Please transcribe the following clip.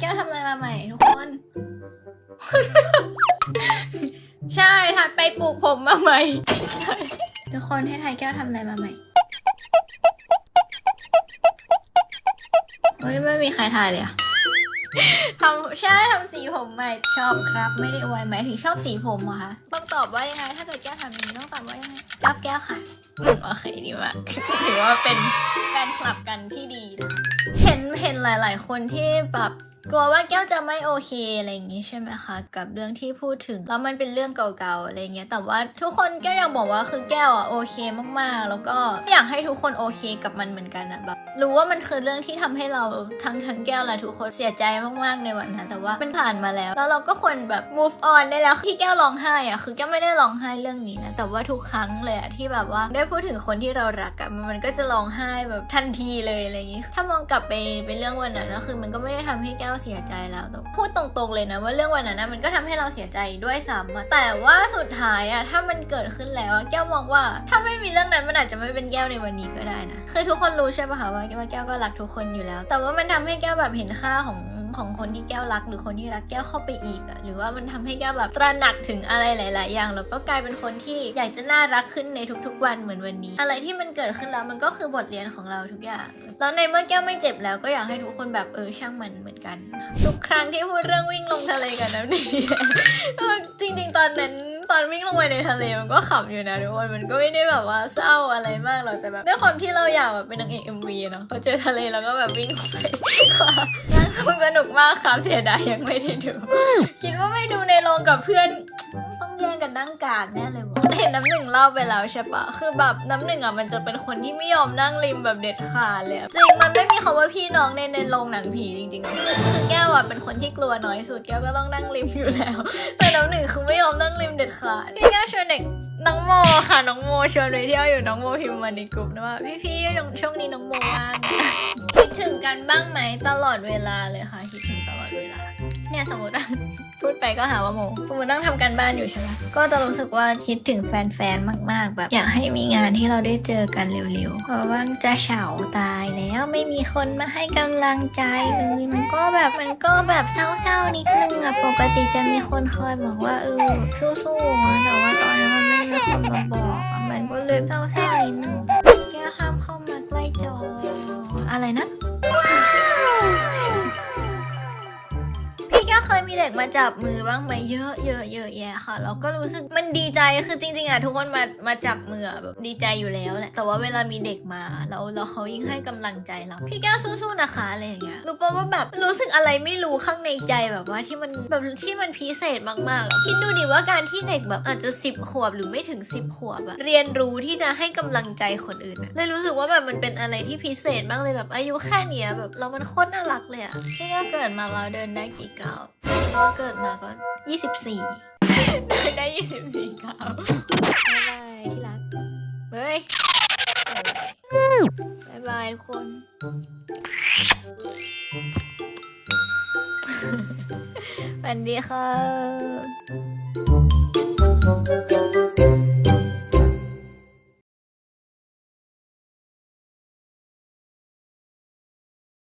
แก้วทำอะไรมาใหม่ทุกคน ใช่ทัดไปปลูกผมมาใหม่ ทุกคนให้ไทยแก้วทำอะไรมาใหม่เฮ้ยไม่มีใครทายเลยอะทำใช่ทำสีผมใหม่ชอบครับ ไม่ได้ไวไหมถึงชอบสีผมเหรอคะต้องตอบว่ายังไง ถ้าเกิดแก้วทำอย่างนี้ต้องตอบว่ายังไงรับแก้วค่ะ โอเคดีมากถือว่าเป็นแฟนคลับกันที่ดีนะเห็นเห็นหลาย ๆ คนที่แบบกลัวว่าแก้วจะไม่โอเคอะไรอย่างงี้ใช่ไหมคะ กับเรื่องที่พูดถึงแล้วมันเป็นเรื่องเก่าๆอะไรเงี้ยแต่ว่าทุกคนแก้วอยากบอกว่าคือแก้วอะโอเคมากๆ แล้วก็อยากให้ทุกคนโอเคกับมันเหมือนกันอะแบบรู้ว่ามันคือเรื่องที่ทำให้เราทั้งทั้งแก้วและทุกคนเสียใจมากๆในวันนั้นแต่ว่ามันผ่านมาแล้ว แล้วเราก็ควรแบบ move on ได้แล้วที่แก้วร้องไห้อะคือแก้วไม่ได้ร้องไห้เรื่องนี้นะแต่ว่าทุกครั้งเลยอะที่แบบว่าได้พูดถึงคนที่เรารักอะมันก็จะร้องไห้แบบทันทีเลยอะไรอย่างงี้ ถ้ามองกลับไปเป็นเรื่องวันนั้นนะคือมันก็ไม่ได้ทำให้แก้วเสียใจแล้วแต่พูดตรงๆเลยนะว่าเรื่องวันนั้นมันก็ทำให้เราเสียใจด้วยซ้ำแต่ว่าสุดท้ายอะถ้ามันเกิดขึ้นแล้วแก้วมองว่าถ้าไม่มีเรื่องนั้นมันอาจจะไม่เป็นแก้วในวันนี้ก็ได้นะคือทุกคนรู้ใช่ปะคะว่าว่าแก้วก็รักทุกคนอยู่แล้ว แต่ว่ามันทำให้แก้วแบบเห็นค่าของ ของคนที่แก้วรัก หรือคนที่รักแก้วเข้าไปอีกอะหรือว่ามันทำให้แก้วแบบตระหนักถึงอะไรหลาย ๆ อย่างแล้วก็กลายเป็นคนที่อยากจะน่ารักขึ้นในทุก ๆ วันเหมือนวันนี้ อะไรที่มันเกิดขึ้นแล้วมันก็คือบทเรียนของเราทุกอย่างแล้วในเมื่อแก้วไม่เจ็บแล้วก็อยากให้ทุกคนแบบเออช่างมันเหมือนกันทุกครั้งที่พูดเรื่องวิ่งลงทะเลกันน้ำดีเออจริง ๆ ตอนนั้นตอนวิ่งลงไปในทะเลมันก็ขำอยู่นะทุกคนมันก็ไม่ได้แบบว่าเศร้าอะไรมากหรอกแต่แบบด้วยความที่เราอยากแบบเป็นนางเอกเอ็มวีเนาะพอเจอทะเลแล้วก็แบบวิ่งไป นั่งสนุกมากครับเสียดายยังไม่ได้ดู คิดว่าไม่ดูในโรงกับเพื่อน ต้องแย่งกันนั่งกลางแน่เลยวะเห็นน้ำหนึ่งเล่าไปแล้วใช่ปะคือแบบน้ำหนึ่งอะมันจะเป็นคนที่ไม่ยอมนั่งริมแบบเด็ดขาดเลยจริงมันไม่มีคำว่าพี่น้องในในโรงหนังผีจริงๆอะคือแก้วอะเป็นคนที่กลัวน้อยสุดแก้วก็ต้องนั่งริมอยู่แล้ว แต่น้ำหนึ่งคือไม่ยอมนั่งริมเด็ดขาดพี่แก้วชวนเด็ก น้องโมค่ะ น้องโมชวนไปเที่ยวอยู่น้องโมพิมพ์มาในกลุ่มนะว่าพี่ๆช่วงนี้น้องโมว่างคิดถึงกันบ้างไหมตลอดเวลาเลยค่ะคิดถึงตลอดเวลา เนี่ยสมมติว่าพูดไปก็หาว่าโมสมมตินั่งทำการบ้านอยู่ใช่ไหมก็จะรู้สึกว่าคิดถึงแฟนๆ มากๆ แบบ อยากให้มีงานที่เราได้เจอกันเร็วๆ เพราะว่าจะเฉาตายแล้วไม่มีคนมาให้กำลังใจเลยมันก็แบบมันก็แบบเศร้าๆนิดนึงอะปกติจะมีคนคอยบอกว่าเออสู้ๆนะแต่ว่าตอนนั้นมันไม่มีคนมาบอกอะมันก็เลยเศร้าๆนิดนึงแกห้ามเข้ามาใกล้จออะไรนะ มีเด็กมาจับมือบ้างไหมเยอะเยอะเยอะแยะค่ะแล้วก็รู้สึกมันดีใจคือจริง ๆอะทุกคนมามาจับมือแบบดีใจอยู่แล้วแหละแต่ว่าเวลามีเด็กมาแล้วแล้วเขายิ่งให้กำลังใจเราพี่แก้วสู้ๆนะคะอะไรอย่างเงี้ยรู้ป่ะว่าแบบรู้สึกอะไรไม่รู้ข้างในใจแบบว่าที่มันแบบที่มันพิเศษมากๆคิดดูดิว่าการที่เด็กแบบอาจจะสิบขวบหรือไม่ถึงสิบขวบอะเรียนรู้ที่จะให้กำลังใจคนอื่นอะเลยรู้สึกว่าแบบมันเป็นอะไรที่พิเศษมากเลยแบบอายุแค่เนี้ยแบบเรามันโคตรน่ารักเลยอะพี่แก้วเกิดมาเราเดินได้กี่ก้าว ก็เกิดมาก็ยี่สิบสี่ได้ยี่สิบสี่ก้าวบ๊ายบายที่รัก เฮ้ยบ๊ายบายทุกคนสวัสดีค่ะ